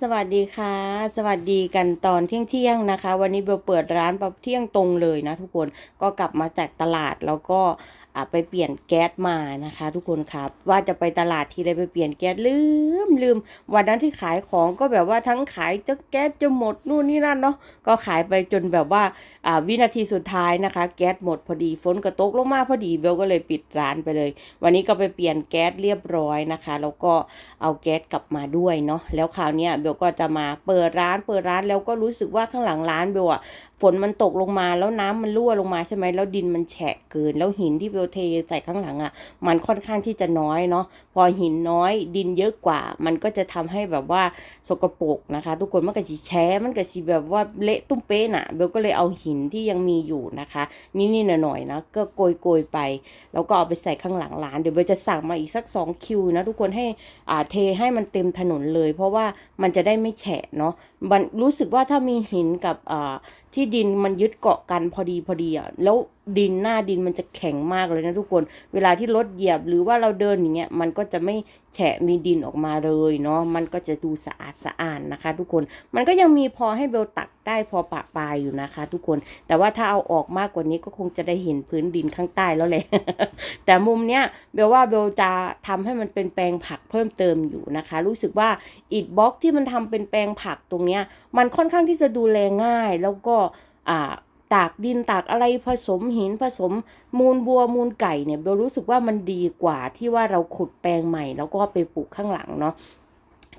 สวัสดีค่ะ สวัสดีกันตอนเที่ยงเที่ยงๆนะคะ วันนี้เบลเปิดร้านปะเที่ยงตรงเลยนะทุกคนก็กลับมาจากตลาดแล้วก็ ไปเปลี่ยนแก๊สมานะคะ ทุกคนครับว่าจะไปตลาดทีไรไปเปลี่ยนแก๊สลืมลืม วันนั้นที่ขายของก็แบบว่าทั้งขายจะแก๊สจะหมดนู่นนี่นั่นเนาะก็ขายไปจนแบบว่าอ่าวินาทีสุดท้ายนะคะ แก๊สหมดพอดีฝนกระตกลงมาพอดีเบลก็เลยปิดร้านไปเลย วันนี้ก็ไปเปลี่ยนแก๊สเรียบร้อยนะคะ แล้วก็เอาแก๊สกลับมาด้วยเนาะแล้วคราวนี้เบลก็จะมาเปิดร้านเปิดร้านแล้วก็รู้สึกว่าข้างหลังร้านเบลอะฝนมันตกลงมาแล้วน้ำมันรั่วลงมาใช่ไหมแล้วดินมันแฉะเกิน แล้วหินที่เบลเทใส่ข้างหลังอะมันค่อนข้างที่จะน้อยเนาะพอหินน้อยดินเยอะกว่า มันก็จะทำให้แบบว่าสกปรกนะคะ ทุกคนมันก็สีแช้มันก็สีแบบว่าเละตุ้มเป๊ะน่ะเบลก็เลยเอาหินที่ยังมีอยู่นะคะนี่ๆหน่อยๆนะก็โกยโกยๆไป แล้วก็เอาไปใส่ข้างหลังร้านเดี๋ยวเบลจะสั่งมาอีกสักสองคิวนะทุกคนให้อ่าเทให้มันเต็มถนนเลย เพราะว่ามันจะได้ไม่แฉะเนาะมันรู้สึกว่าถ้ามีหินกับอ่า ที่ดินมันยึดเกาะกันพอดีพอดีอะแล้ว ดินหน้าดินมันจะแข็งมากเลยนะทุกคน เวลาที่รถเหยียบหรือว่าเราเดินอย่างเงี้ยมันก็จะไม่แฉะมีดินออกมาเลยเนาะมันก็จะดูสะอาดสะอาดนะคะ ทุกคนมันก็ยังมีพอให้เบลตัดได้พอปะปลายอยู่นะคะ ทุกคนแต่ว่าถ้าเอาออกมากกว่านี้ก็คงจะได้เห็นพื้นดินข้างใต้แล้วแหละแต่มุมเนี้ยเบลว่าเบลจะทำให้มันเป็นแปลงผักเพิ่มเติมอยู่นะคะ รู้สึกว่าอิฐบล็อกที่มันทำเป็นแปลงผักตรงเนี้ยมันค่อนข้างที่จะดูแลง่ายแล้วก็อ่า ตากดินตากอะไรผสมหินผสมมูลบัวมูลไก่เนี่ยเบลรู้สึกว่ามันดีกว่าที่ว่าเราขุดแปลงใหม่ แล้วก็ไปปลูกข้างหลังเนาะ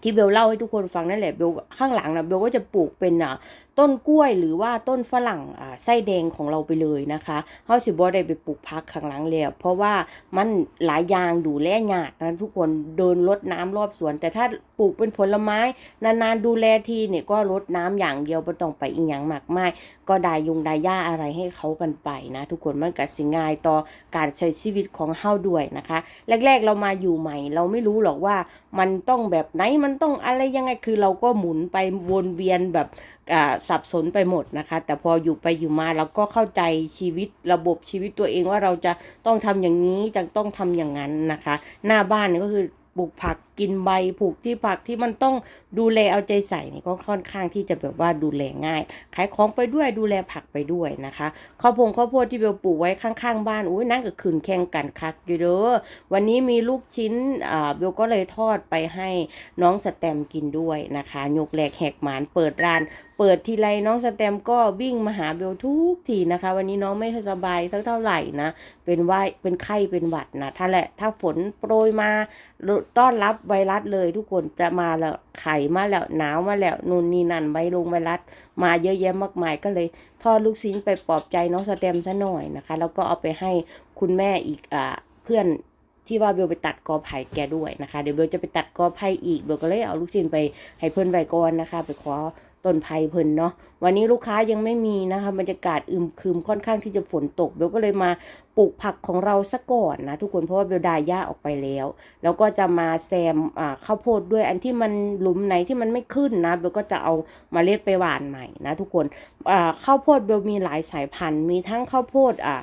ที่เบลเล่าให้ทุกคนฟังนั่นแหละเบลข้างหลังนะเบลก็จะปลูกเป็นอะ ต้นกล้วยหรือว่าต้นฝรั่งอ่าไส้แดงของเราไปเลยนะคะเฮาสิบ่ได้ไปปลูกพักข้างหลังแล้วเพราะว่ามันหลายอย่างดูแลยากนะทุกคนเดินรดน้ำรอบสวน แต่ถ้าปลูกเป็นผลไม้ นานๆดูแลทีเนี่ยก็รดน้ำอย่างเดียวบ่ต้องไปอีหยังมากมายก็ได้ยุงได้หญ้าอะไรให้เขากันไปนะ ทุกคนมันก็สิง่ายต่อการใช้ชีวิตของเฮาด้วยนะคะ แรกๆเรามาอยู่ใหม่ เราไม่รู้หรอกว่ามันต้องแบบไหนมันต้องอะไรยังไงคือเราก็หมุนไปวนเวียนแบบ สับสนไปหมดนะคะ แต่พออยู่ไปอยู่มาเราก็เข้าใจชีวิตระบบชีวิตตัวเองว่าเราจะต้องทำอย่างนี้จะต้องทำอย่างนั้นนะคะ หน้าบ้านก็คือปลูกผักกินใบปลูกที่ผักที่มันต้องดูแลเอาใจใส่นี่ก็ค่อนข้างที่จะแบบว่าดูแลง่าย ขายของไปด้วยดูแลผักไปด้วยนะคะข้าวโพงข้าวโพดที่เบลปลูกไว้ข้างๆบ้านอุ้ยนั่งกับขืนแข่งกันคักอยู่เด้อวันนี้มีลูกชิ้นอ่าเบลก็เลยทอดไปให้น้องสแตมกินด้วยนะคะยกแหลกแหกหมานเปิดร้าน เปิดทีไรน้องสแตมก็วิ่งมาหาเบลทุกทีนะคะ วันนี้น้องไม่สบายสักเท่าไหร่นะ เป็นไวเป็นไข้เป็นหวัดนะถ้าแหละถ้าฝนโปรยมาต้อนรับไวรัสเลยทุกคนจะมาแล้วไข่มาแล้วหนาวมาแล้วนู่นนี่นั่นไวลงไวรัสมาเยอะแยะมากมายก็เลยทอดลูกชิ้นไปปลอบใจน้องสแตมซะหน่อยนะคะ แล้วก็เอาไปให้คุณแม่อีกอ่าเพื่อนที่ว่าเบลไปตัดกอไผ่แกด้วยนะคะ เดี๋ยวเบลจะไปตัดกอไผ่อีกเบลก็เลยเอาลูกชิ้นไปให้เพื่อนไวก่อนนะคะ ไปขอ ต้นไผ่เพิ่นเนาะวันนี้ลูกค้ายังไม่มีนะคะบรรยากาศอึมครึมค่อนข้างที่จะฝนตกเบลก็เลยมาปลูกผักของเราซะก่อนนะทุกคนเพราะว่าเบลดายหญ้าออกไปแล้ว แล้วก็จะมาแซมข้าวโพดด้วยอันที่มันหลุมไหนที่มันไม่ขึ้นนะเบลก็จะเอามาเล็ดไปหว่านใหม่นะทุกคนข้าวโพดเบลมีหลายสายพันธุ์มีทั้งข้าวโพดอ่า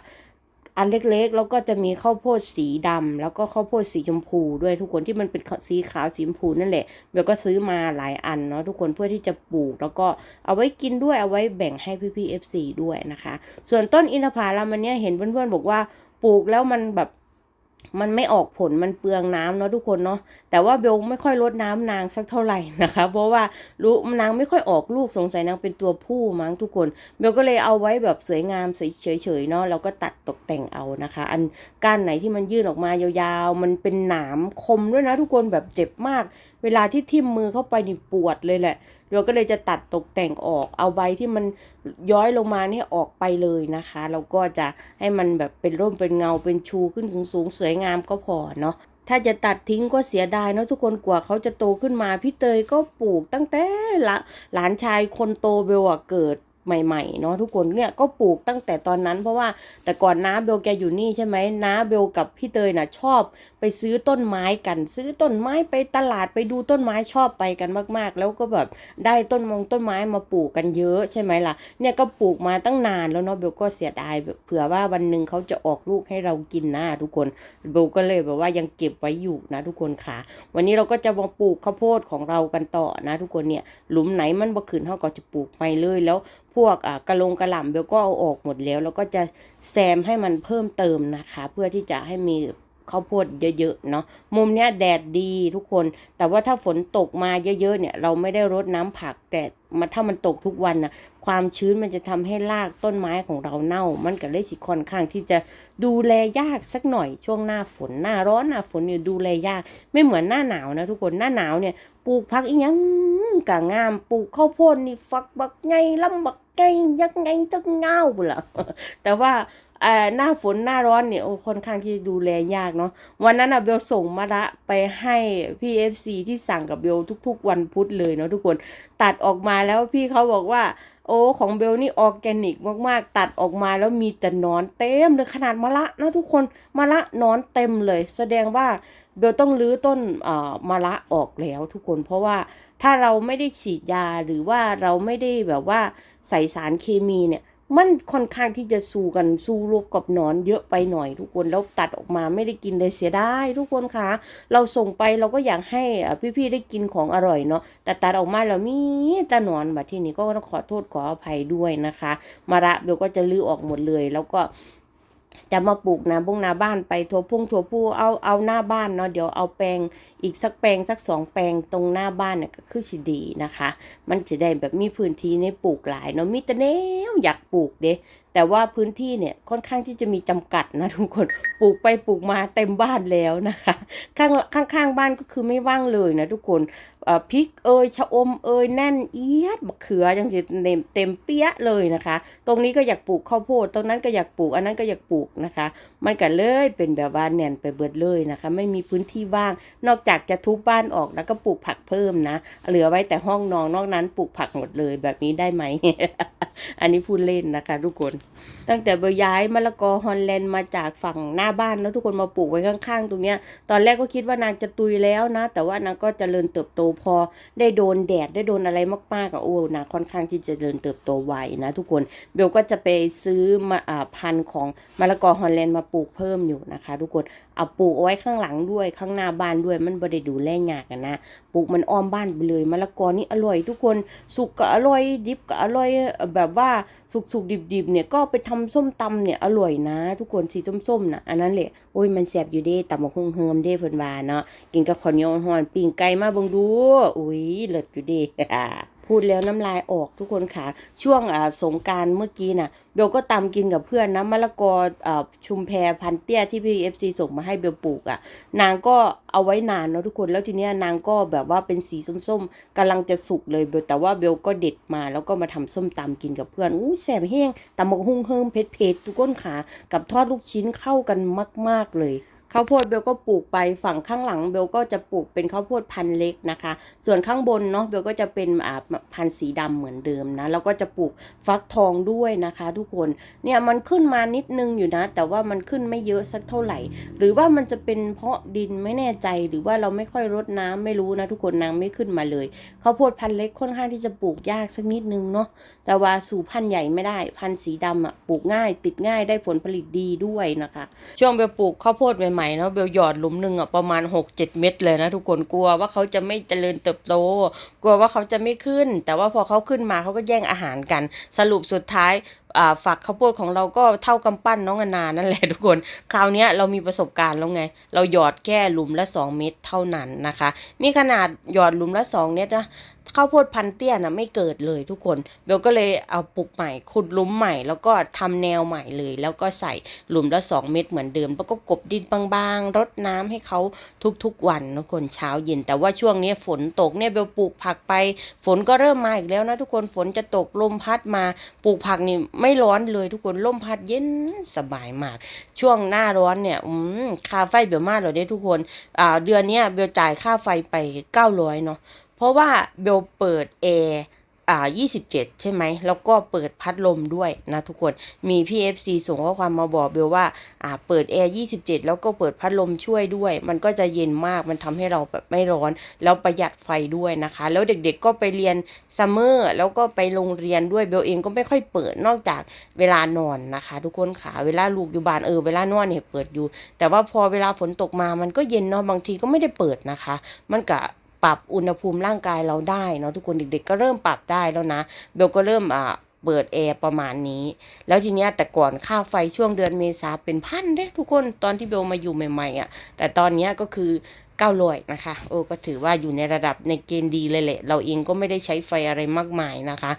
อันเล็กๆ แล้วก็จะมีข้าวโพดสีดำแล้วก็ข้าวโพดสีชมพูด้วยทุกคนที่มันเป็นสีขาวสีชมพูนั่นแหละเบลก็ซื้อมาหลายอันเนาะทุกคนเพื่อที่จะปลูก แล้วก็เอาไว้กินด้วยเอาไว้แบ่งให้พี่ๆ FC ด้วยนะคะ ส่วนต้นอินทผลัมอันเนี้ยเห็นเพื่อนๆบอกว่าปลูกแล้วมันแบบ มันไม่ออกผลมันเปลืองน้ำเนาะทุกคนเนาะแต่ว่าเบลไม่ค่อยลดน้ำนางสักเท่าไหร่นะคะ เพราะว่ารู้นางไม่ค่อยออกลูกสงสัยนางเป็นตัวผู้มั้งทุกคน เบลก็เลยเอาไว้แบบสวยงามเฉยๆเนาะแล้วก็ตัดตกแต่งเอานะคะ อันก้านไหนที่มันยื่นออกมายาวๆ มันเป็นหนามคมด้วยนะทุกคนแบบเจ็บมาก เวลาที่ทิ่มมือเข้าไปนี่ปวดเลยแหละเบลก็เลยจะตัดตกแต่งออก เอาใบที่มันย้อยลงมานี่ออกไปเลยนะคะแล้วก็จะให้มันแบบเป็นร่มเป็นเงาเป็นชูขึ้นสูงๆสวยงามก็พอเนาะถ้าจะตัดทิ้งก็เสียดายเนาะทุกคนกว่าเขาจะโตขึ้นมาพี่เตยก็ปลูกตั้งแต่ละหลานชายคนโตเบลอะเกิดใหม่ๆเนาะทุกคนเนี่ยก็ปลูกตั้งแต่ตอนนั้นเพราะว่าแต่ก่อนน้าเบลแกอยู่นี่ใช่ไหมน้าเบลกับพี่เตยน่ะชอบ ไปซื้อต้นไม้กัน ซื้อต้นไม้ไปตลาดไปดูต้นไม้ชอบไปกันมาก ๆ แล้วก็แบบได้ต้นมงต้นไม้มาปลูกกันเยอะใช่ไหมล่ะ เนี่ยก็ปลูกมาตั้งนานแล้วเนาะเบลก็เสียดายเผื่อว่าวันหนึ่งเขาจะออกลูกให้เรากินนะทุกคนเบลก็เลยแบบว่ายังเก็บไว้อยู่นะทุกคนค่ะ วันนี้เราก็จะมาปลูกข้าวโพดของเรากันต่อนะทุกคนเนี่ยหลุมไหนมันบ่ขึ้นเท่าก็จะปลูกไปเลยแล้วพวกอ่ากระลงกระหล่ำเบลก็เอาออกหมดแล้ว แล้วก็จะแซมให้มันเพิ่มเติมนะคะ เพื่อที่จะให้มี ข้าวโพดเยอะๆเนาะมุมเนี้ยแดดดีทุกคน แต่ว่าถ้าฝนตกมาเยอะๆเนี่ยเราไม่ได้รดน้ำผักแต่มาถ้ามันตกทุกวันนะความชื้นมันจะทำให้รากต้นไม้ของเราเน่า มันก็เลยสิค่อนข้างที่จะดูแลยากสักหน่อยช่วงหน้าฝนหน้าร้อนหน้าฝนเนี่ยดูแลยาก ไม่เหมือนหน้าหนาวนะทุกคนหน้าหนาวเนี่ยปลูกผักอีหยังกะงามปลูกข้าวโพดนี่ฟักบักไงลำบักไงยักไงตั้งเงาบุละแต่ว่า หน้าฝนหน้าร้อนเนี่ยโอ้ค่อนข้างที่ดูแลยากเนาะวันนั้นอะเบลส่งมาละไปให้พี่เอฟซีที่สั่งกับเบลทุก ๆ วันพุธเลยเนาะทุกคนตัดออกมาแล้วพี่เขาบอกว่า โอ้ของเบลนี่ออร์แกนิกมากๆ ตัดออกมาแล้วมีแต่นอนเต็มเลยขนาดมะละนะทุกคนมะละนอนเต็มเลย แสดงว่าเบลต้องรื้อต้นอ่อมะละออกแล้วทุกคน เพราะว่าถ้าเราไม่ได้ฉีดยาหรือว่าเราไม่ได้แบบว่าใส่สารเคมีเนี่ย มันค่อนข้างที่จะสู้กันสู้รบกับหนอนเยอะไปหน่อยทุกคนแล้วตัดออกมาไม่ได้กินเลยเสียดายทุกคนคะเราส่งไปเราก็อยากให้อะพี่ๆได้กินของอร่อยเนาะแต่ตัดออกมาแล้วมีแต่หนอนแบบที่นี้ก็ต้องขอโทษขออภัยด้วยนะคะ มาระเบลก็จะลื้อออกหมดเลย แล้วก็ จะมาปลูกนาบุ้งนาบ้านไปทัวพุ่งทัวผู้เอาเอาหน้าบ้านเนาะเดี๋ยวเอาแปลงอีกสักแปลงสักสองแปลงตรงหน้าบ้านเนี่ยก็คือสิดีนะคะ มันจะได้แบบมีพื้นที่ในปลูกหลายเนาะมีแต่แนวอยากปลูกเด้ แต่ว่าพื้นที่เนี่ยค่อนข้างที่จะมีจำกัดนะทุกคนปลูกไปปลูกมาเต็มบ้านแล้วนะคะ ข้างข้างข้างบ้านก็คือไม่ว่างเลยนะทุกคนพริกเอยชะอมเอยแน่นเอียดบักเขือจังสิเต็มเต็มเปี้ยเลยนะคะ ตรงนี้ก็อยากปลูกข้าวโพดตรงนั้นก็อยากปลูกอันนั้นก็อยากปลูกนะคะ มันก็เลยเป็นแบบว่าแน่นไปเบิดเลยนะคะ ไม่มีพื้นที่ว่าง นอกจากจะทุบบ้านออกแล้วก็ปลูกผักเพิ่มนะ เหลือไว้แต่ห้องนอนนอกนั้นปลูกผักหมดเลยแบบนี้ได้ไหมอันนี้พูดเล่นนะคะทุกคนตั้งแต่เบลย้ายมะละกอฮอลแลนด์มาจากฝั่งหน้าบ้านแล้วทุกคนมาปลูกไว้ข้างๆ ตรงเนี้ย ตอนแรกก็คิดว่านางจะตุยแล้วนะ แต่ว่านางก็เจริญเติบโตพอ ได้โดนแดดได้โดนอะไรมากๆก็โอ้นางค่อนข้างที่จะเจริญเติบโตไวนะ ทุกคนเบลก็จะไปซื้อมาอ่าพันธุ์ของมะละกอฮอลแลนด์มาปลูกเพิ่มอยู่นะคะ ทุกคนเอาปลูกเอาไว้ข้างหลังด้วยข้างหน้าบ้านด้วยมันบ่ได้ดูแลยากอะนะปลูกมันอ้อมบ้านไปเลยมะละกอนี่อร่อย ทุกคนสุกก็อร่อยดิบก็อร่อยแบบว่าสุกๆดิบๆเนี่ยก็ไปทำส้มตำเนี่ยอร่อยนะ ทุกคนสีส้มๆนะอันนั้นแหละโอ้ยมันแซ่บอยู่เด้ตำบักฮุ่งเฮิมเด้เพิ่นว่าเนาะกินกับข้าวเหนียวฮ้อนปิ้งไก่มาเบิ่งดูอุ้ยเลิศอยู่เด้ พูดแล้วน้ำลายออกทุกคนค่ะ ช่วงอ่าสงการเมื่อกี้น่ะเบลก็ตำกินกับเพื่อนนะมะละกออ่าชุมแพพันเตี้ยที่พี่เอฟซีส่งมาให้เบลปลูกอะ นางก็เอาไว้นานเนาะทุกคนแล้วทีเนี้ยนางก็แบบว่าเป็นสีส้มๆกำลังจะสุกเลยเบลแต่ว่าเบลก็เด็ดมาแล้วก็มาทำส้มตำกินกับเพื่อนอู้แสบแห้งตำบักหุ่งเฮิมเผ็ดๆทุกคนค่ะ กับทอดลูกชิ้นเข้ากันมาก ๆเลย ข้าวโพดเบลก็ปลูกไปฝั่งข้างหลังเบลก็จะปลูกเป็นข้าวโพดพันธุ์เล็กนะคะ ส่วนข้างบนเนาะเบลก็จะเป็นอ่าพันธุ์สีดำเหมือนเดิมนะแล้วก็จะปลูกฟักทองด้วยนะคะ ทุกคนเนี่ยมันขึ้นมานิดนึงอยู่นะ แต่ว่ามันขึ้นไม่เยอะสักเท่าไหร่ หรือว่ามันจะเป็นเพราะดินไม่แน่ใจหรือว่าเราไม่ค่อยรดน้ำไม่รู้นะ ทุกคนนางไม่ขึ้นมาเลยข้าวโพดพันธุ์เล็กค่อนข้างที่จะปลูกยากสักนิดนึงเนาะแต่ว่าสู่พันธุ์ใหญ่ไม่ได้พันธุ์สีดำอะปลูกง่าย ติดง่ายได้ผลผลิตดีด้วยนะคะ ช่วงเบลปลูกข้าวโพดใหม่ๆเนาะเบลหยอดหลุมหนึ่งอะประมาณ 6-7 เม็ดเลยนะทุกคนกลัวว่าเขาจะไม่เจริญเติบโต กลัวว่าเขาจะไม่ขึ้น แต่ว่าพอเขาขึ้นมาเขาก็แย่งอาหารกัน สรุปสุดท้าย ฝักข้าวโพดของเราก็เท่ากำปั้นน้องอนานั่นแหละทุกคน คราวนี้เรามีประสบการณ์แล้วไง เราหยอดแค่หลุมละ 2 เม็ดเท่านั้นนะคะ นี่ขนาดหยอดหลุมละ 2 เม็ดนะข้าวโพดพันเตี้ยนะไม่เกิดเลยทุกคนเบลก็เลยเอาปลูกใหม่ ขุดหลุมใหม่ แล้วก็ทำแนวใหม่เลย แล้วก็ใส่หลุมละ 2 เม็ดเหมือนเดิมแล้วก็กบดินบางๆรดน้ำให้เขาทุกๆวันทุกคนเช้าเย็น แต่ว่าช่วงนี้ฝนตกเนี่ยเบลปลูกผักไป ฝนก็เริ่มมาอีกแล้วนะทุกคนฝนจะตกลมพัดมาปลูกผักนี่ไม่ร้อนเลยทุกคนลมพัดเย็นสบายมาก ช่วงหน้าร้อนเนี่ย อืมค่าไฟเบลมากเลยเด้ทุกคน อ่า เดือนเนี้ยเบลจ่ายค่าไฟไปเก้าร้อยเนาะเพราะว่าเบลเปิดแอร์ อ่า 27 ใช่ไหม แล้วก็เปิดพัดลมด้วยนะทุกคน มีพี่ FC ส่งข้อความมาบอกเบลว่า อ่า เปิดแอร์ 27 แล้วก็เปิดพัดลมช่วยด้วย มันก็จะเย็นมาก มันทำให้เราแบบไม่ร้อน แล้วประหยัดไฟด้วยนะคะ แล้วเด็กๆก็ไปเรียนซัมเมอร์ แล้วก็ไปโรงเรียนด้วย เบลเองก็ไม่ค่อยเปิด นอกจากเวลานอนนะคะ ทุกคนค่ะ เวลาลูกอยู่บ้านเออ เวลานอนเนี่ยเปิดอยู่ แต่ว่าพอเวลาฝนตกมา มันก็เย็นเนาะ บางทีก็ไม่ได้เปิดนะคะ มันก็ ปรับอุณหภูมิร่างกายเราได้เนาะทุกคนเด็กๆก็เริ่มปรับได้แล้วนะเบลก็เริ่มอ่าเปิดแอร์ประมาณนี้ แล้วทีเนี้ยแต่ก่อนค่าไฟช่วงเดือนเมษาเป็นพันเด้ทุกคนตอนที่เบลมาอยู่ใหม่ๆอะ แต่ตอนเนี้ยก็คือ เก้าร้อยนะคะโอ้ก็ถือว่าอยู่ในระดับในเกณฑ์ดีเลยแหละ เราเองก็ไม่ได้ใช้ไฟอะไรมากมายนะคะ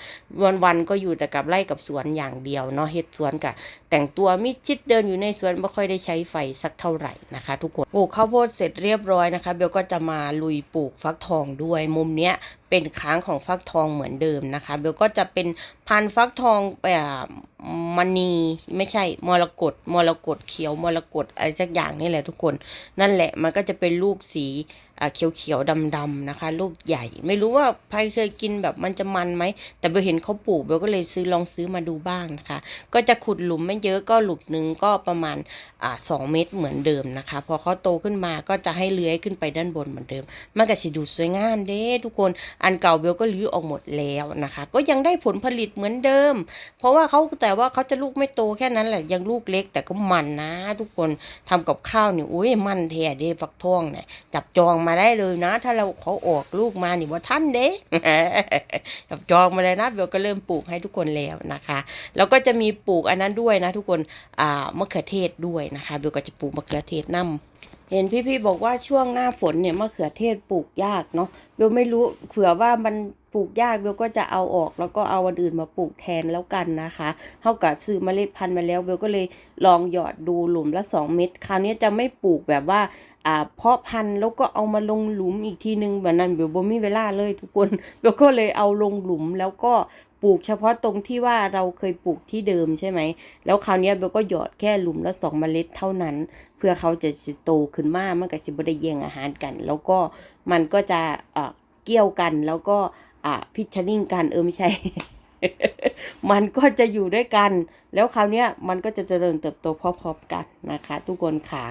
วันๆก็อยู่แต่กับไร่กับสวนอย่างเดียวเนาะเฮ็ดสวนกับแต่งตัวมิดชิดเดินอยู่ในสวนไม่ค่อยได้ใช้ไฟสักเท่าไหร่นะคะ ทุกคนปลูกข้าวโพดเสร็จเรียบร้อยนะคะเบลก็จะมาลุยปลูกฟักทองด้วยมุมเนี้ยเป็นค้างของฟักทองเหมือนเดิมนะคะเบลก็จะเป็นพันฟักทองแบบมณีไม่ใช่มรกตมรกตเขียวมรกตอะไรสักอย่างนี่แหละทุกคน นั่นแหละมันก็จะเป็นลูกสีเขียวๆดำๆนะคะ ลูกใหญ่ ไม่รู้ว่าใครเคยกินแบบมันจะมันไหม แต่เบลเห็นเขาปลูกเบลก็เลยซื้อลองซื้อมาดูบ้างนะคะ ก็จะขุดหลุมไม่เยอะก็หลุมนึงก็ประมาณอ่าสองเมตรเหมือนเดิมนะคะ พอเขาโตขึ้นมาก็จะให้เลื้อยขึ้นไปด้านบนเหมือนเดิม มันก็จะดูสวยงามเด้ทุกคนอันเก่าเบลก็รื้อออกหมดแล้วนะคะ ก็ยังได้ผลผลิตเหมือนเดิม เพราะว่าเขาแต่ว่าเขาจะลูกไม่โตแค่นั้นแหละยังลูกเล็กแต่ก็มันนะ ทุกคนทำกับข้าวเนี่ยอุ้ยมันแท้เด้ฟักทองเนี่ยจับจองมาได้เลยนะ ถ้าเราเขาออกลูกมานี่ว่าท่านเด้จับจองมาเลยนะเบลก็เริ่มปลูกให้ทุกคนแล้วนะคะ แล้วก็จะมีปลูกอันนั้นด้วยนะ ทุกคนอ่ามะเขือเทศด้วยนะคะเบลก็จะปลูกมะเขือเทศนํ เห็นพี่ๆบอกว่าช่วงหน้าฝนเนี่ยมะเขือเทศปลูกยากเนาะเบลไม่รู้เผื่อว่ามันปลูกยากเบลก็จะเอาออกแล้วก็เอาวันอื่นมาปลูกแทนแล้วกันนะคะเท่ากับซื้อเมล็ดพันธุ์มาแล้วเบลก็เลยลองหยอดดูหลุมละสองเม็ดคราวนี้จะไม่ปลูกแบบว่าอ่าเพาะพันธุ์แล้วก็เอามาลงหลุมอีกทีนึงแบบนั้นเบลบ่มีเวลาเลยทุกคนเบลก็เลยเอาลงหลุมแล้วก็ ปลูกเฉพาะตรงที่ว่าเราเคยปลูกที่เดิมใช่ไหม แล้วคราวนี้เบลก็หยอดแค่หลุมละสองเมล็ดเท่านั้น เพื่อเขาจะสิโตขึ้นมามันก็จะบ่ได้แย่งอาหารกัน แล้วก็มันก็จะอ่าเกี่ยวกันแล้วก็อ่าพิชนิ่งกันเออไม่ใช่ มันก็จะอยู่ด้วยกัน แล้วคราวนี้มันก็จะเจริญเติบโตพร้อมๆกันนะคะ ทุกคนค่ะ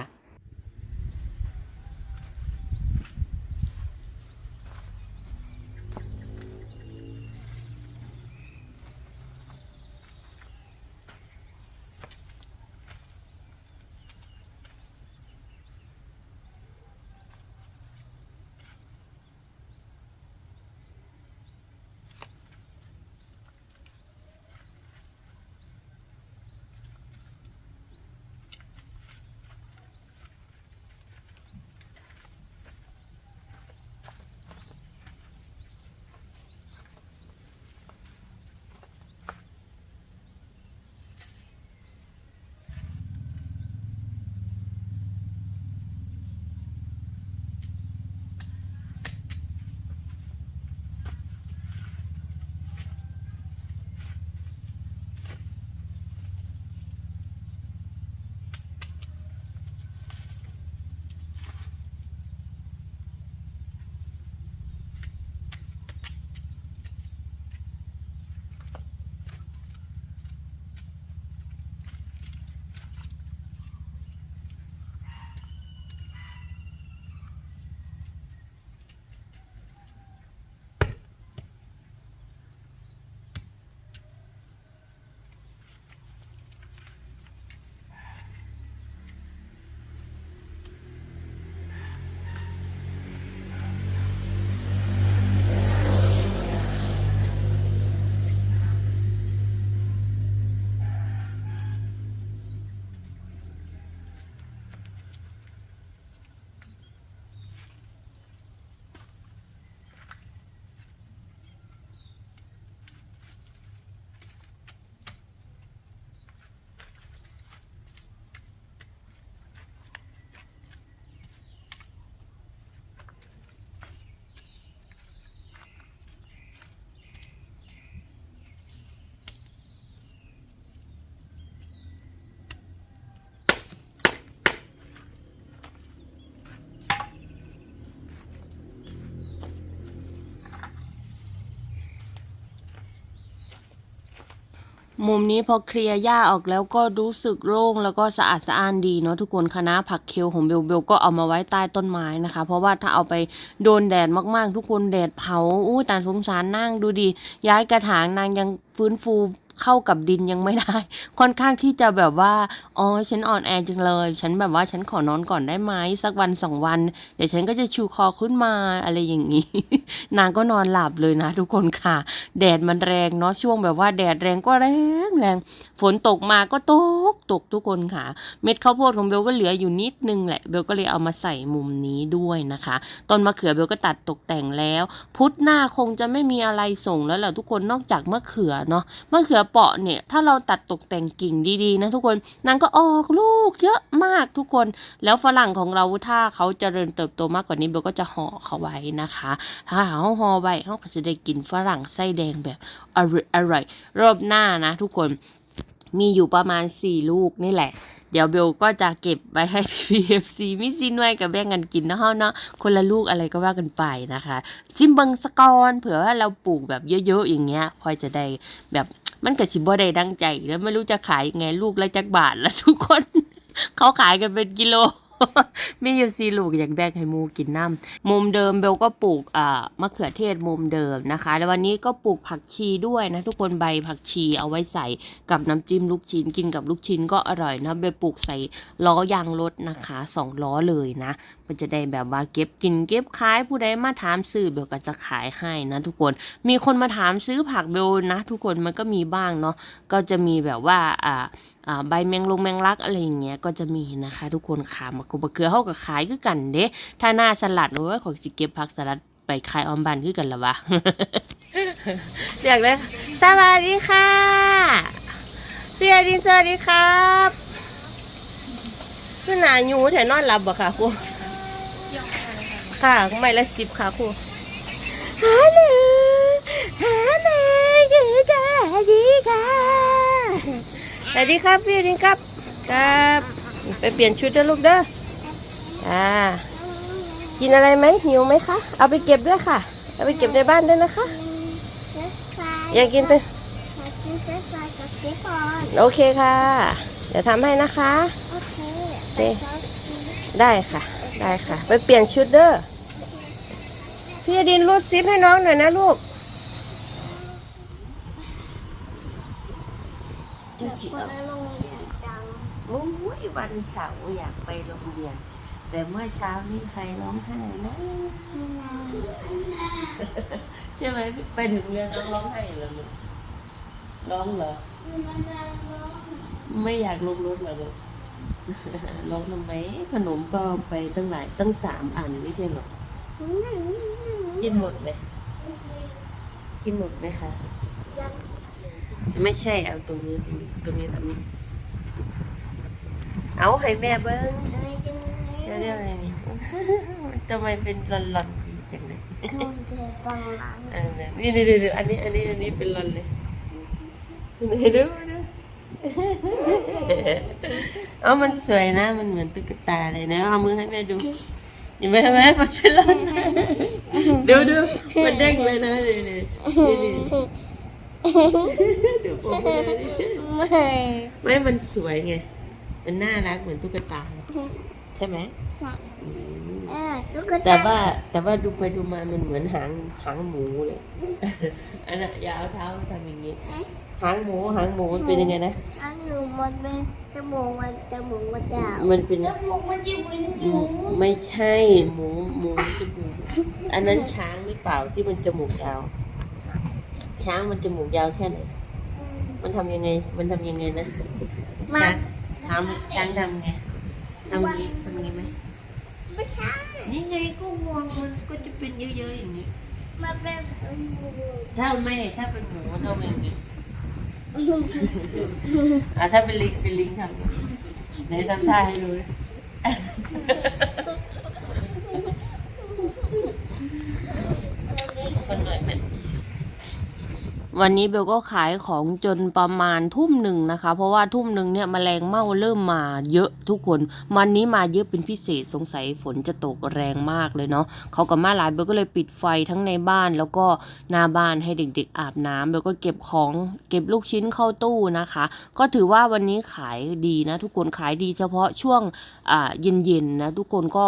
มุมนี้พอเคลียร์หญ้าออกแล้วก็รู้สึกโล่งแล้วก็สะอาดสะอ้านดีเนาะทุกคนคณะผักเคลของเบลเบลก็เอามาไว้ใต้ต้นไม้นะคะ เพราะว่าถ้าเอาไปโดนแดดมากๆ ทุกคนแดดเผาอู้ตาสงสารนั่งดูดิย้ายกระถางนางยังฟื้นฟู เข้ากับดินยังไม่ได้ ค่อนข้างที่จะแบบว่าอ๋อฉันอ่อนแอจังเลย ฉันแบบว่าฉันขอนอนก่อนได้ไหมสักวันสองวัน เดี๋ยวฉันก็จะชูคอขึ้นมาอะไรอย่างนี้ นางก็นอนหลับเลยนะทุกคนค่ะ แดดมันแรงเนาะช่วงแบบว่าแดดแรงก็แรงแรงฝนตกมาก็ตกตกทุกคนค่ะ เม็ดข้าวโพดของเบลก็เหลืออยู่นิดนึงแหละเบลก็เลยเอามาใส่มุมนี้ด้วยนะคะต้นมะเขือเบลก็ตัดตกแต่งแล้ว พุธหน้าคงจะไม่มีอะไรส่งแล้วแหละทุกคนนอกจากมะเขือเนาะมะเขือเปาะเนี่ย ถ้าเราตัดตกแต่งกิ่งดีๆนะทุกคนนางก็ออกลูกเยอะมากทุกคน แล้วฝรั่งของเราถ้าเขาเจริญเติบโตมากกว่านี้เบลก็จะห่อเขาไว้นะคะ ถ้าเขาห่อไว้เขาก็จะได้กินฝรั่งไส้แดงแบบอร่อยรอบหน้านะ ทุกคนมีอยู่ประมาณ 4 ลูกนี่แหละ เดี๋ยวเบลก็จะเก็บไว้ให้ PFC มิซินไว้กับแบ่งกันกินนะฮะเนาะคนละลูกอะไรก็ว่ากันไปนะคะ ซิมบิงสกอนเผื่อว่าเราปลูกแบบเยอะๆอย่างเงี้ยพอยจะได้แบบ มันก็สิบ่ได้ดังใจ แล้วไม่รู้จะขายไงลูกละจักบาทละทุกคน เขาขายกันเป็นกิโลมีอยู่สี่ลูกอยากแบ่งให้มูกินน้ำมุมเดิมเบลก็ปลูกอ่ามะเขือเทศมุมเดิมนะคะ แล้ววันนี้ก็ปลูกผักชีด้วยนะ ทุกคนใบผักชีเอาไว้ใส่กับน้ำจิ้มลูกชิ้นกินกับลูกชิ้นก็อร่อยนะเบลปลูกใส่ล้อยางรถนะคะสองล้อเลยนะมันจะได้แบบว่าเก็บกินเก็บขายผู้ใดมาถามซื้อเบลก็จะขายให้นะทุกคน มีคนมาถามซื้อผักเบลนะ ทุกคนมันก็มีบ้างเนาะก็จะมีแบบว่าอ่าอ่าใบแมงลงแมงลักอะไรอย่างเงี้ยก็จะมีนะคะ ทุกคนขามากุบะเกลือเขากับขายคือกันเด้ถ้าหน้าสลัดโอ้ยขอจิเก็บผักสลัดไปขายออมบันคือกันละวะเรียกเลยสวัสดีค่ะพี่อดินสวัสดีครับคือหนาหยูแถนอนหลับบ่ค่ะครู ค่ะไม่ละสิบค่ะครูฮัลโหลฮัลโหลคือสวัสดีค่ะสวัสดีครับพี่ดินครับครับไปเปลี่ยนชุดนะลูกเด้ออ่ากินอะไรไหมหิวไหมคะ เอาไปเก็บด้วยค่ะ เอาไปเก็บในบ้านด้วยนะคะอยากกินไปกินเฟรนช์ฟรายกับเชฟบอลโอเคค่ะ เดี๋ยวทำให้นะคะ โอเคเอ๊ะได้ค่ะ ได้ค่ะ ไปเปลี่ยนชุดเด้อพี่ดินรูดซิปให้น้องหน่อยนะลูกจะไปโรงเรียนจังโอ้ยวันเสาร์อยากไปโรงเรียน แต่เมื่อเช้านี่ใครร้องไห้นะใช่ไหมไปถึงเรียนน้องร้องไห้เหรอลูกร้องเหรอ ไม่อยากลงรถเหรอลูก ร้องทำไมขนมก็ไปตั้งหลายตั้งสามอันไม่ใช่เหรอกินหมดไหมกินหมดไหมคะไม่ใช่เอาตรงนี้ตรงนี้ตรงนี้ตรงนี้เอาให้แม่เบิ้งเดี๋ยวเรียกอะไรนี่ทำไมเป็นหลอนๆดีจังเลยเออนี่นี่นี่อันนี้อันนี้อันนี้เป็นรอนเลยนี่ดูดู เอามันสวยนะ มันเหมือนตุ๊กตาเลยนะ เอามือให้แม่ดูเห็นไหมเห็นไหมมันเป็นรอนดูดูมันเด้งเลยนะนี่นี่นี่นี่ดูผมเลยไม่ ไม่ มันสวยไง มันน่ารักเหมือนตุ๊กตา ใช่ไหมอืมเออตุ๊กแต่ตาว่าแต่ว่าดูไปดูมามันเหมือนหางหางหมูเลยอันน่ะอย่าเอาเท้ามาทำอย่างนี้หางหมูหางหมูมันเป็นยังไงนะอันหนูมันเป็นจมูกมันจมูกมันยาวมันเป็นจมูกมันจะเหมือนหอืมูมไม่ใช่หมูหมูจมูกอันนั้นช้างหรือเปล่าที่มันจมูกยาวช้างมันจมูกยาวแค่ไหนมันทำยังไง มันทำยังไงนะมัช้านงทำช้างทำไง ทำงี้ทำงี้ไหมไม่ใช่นี่ไงก็งวงมันก็จะเป็นเยอะๆอย่างนี้มันเป็นหมูถ้าไม่ถ้าเป็นหมูต้องเป็นอย่างนี้อะถ้าเป็นลิงเป็นลิงทำไงไหนทำท่าให้ดูดิคนหน่อยมัน วันนี้เบลก็ขายของจนประมาณทุ่มหนึ่งนะคะ เพราะว่าทุ่มหนึ่งเนี่ยแมลงเม่าเริ่มมาเยอะทุกคน วันนี้มาเยอะเป็นพิเศษสงสัยฝนจะตกแรงมากเลยเนาะเขากับมาหลายเบลก็เลยปิดไฟทั้งในบ้านแล้วก็หน้าบ้านให้เด็กๆอาบน้ำเบลก็เก็บของเก็บลูกชิ้นเข้าตู้นะคะ ก็ถือว่าวันนี้ขายดีนะ ทุกคนขายดีเฉพาะช่วงอ่าเย็นๆนะทุกคนก็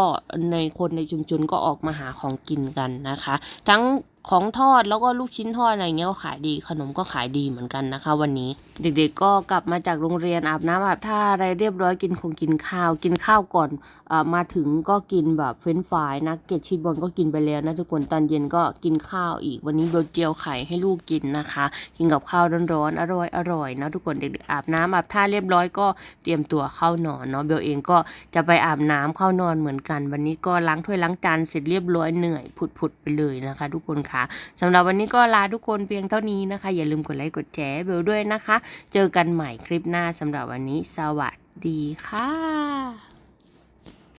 ในคนในชุมชนก็ออกมาหาของกินกันนะคะ ทั้ง ของทอดแล้วก็ลูกชิ้นทอดอะไรเงี้ยก็ขายดี ขนมก็ขายดีเหมือนกันนะคะ วันนี้ เด็กๆก็กลับมาจากโรงเรียนอาบน้ำอาบท่าอะไรเรียบร้อยกินคงกินข้าว กินข้าวก่อนอมาถึงก็กินแบบเฟรนช์ฟรายนะเกตชีสบอลก็กินไปแล้วนะทุกคนตอนเย็นก็กินข้าวอีก วันนี้เบลเจียวไข่ให้ลูกกินนะคะ กินกับข้าวร้อนๆอร่อยอร่อยนะทุกคนเด็กๆอาบน้ำอาบท่าเรียบร้อยก็เตรียมตัวเข้านอนเนาะเบลเองก็จะไปอาบน้ำเข้านอนเหมือนกัน วันนี้ก็ล้างถ้วยล้างจานเสร็จเรียบร้อยเหนื่อยผุดๆไปเลยนะคะ ทุกคนค่ะสำหรับวันนี้ก็ลาทุกคนเพียงเท่านี้นะคะ อย่าลืมกดไลค์กดแชร์เบลด้วยนะคะ เจอกันใหม่คลิปหน้าสำหรับวันนี้ สวัสดีค่ะ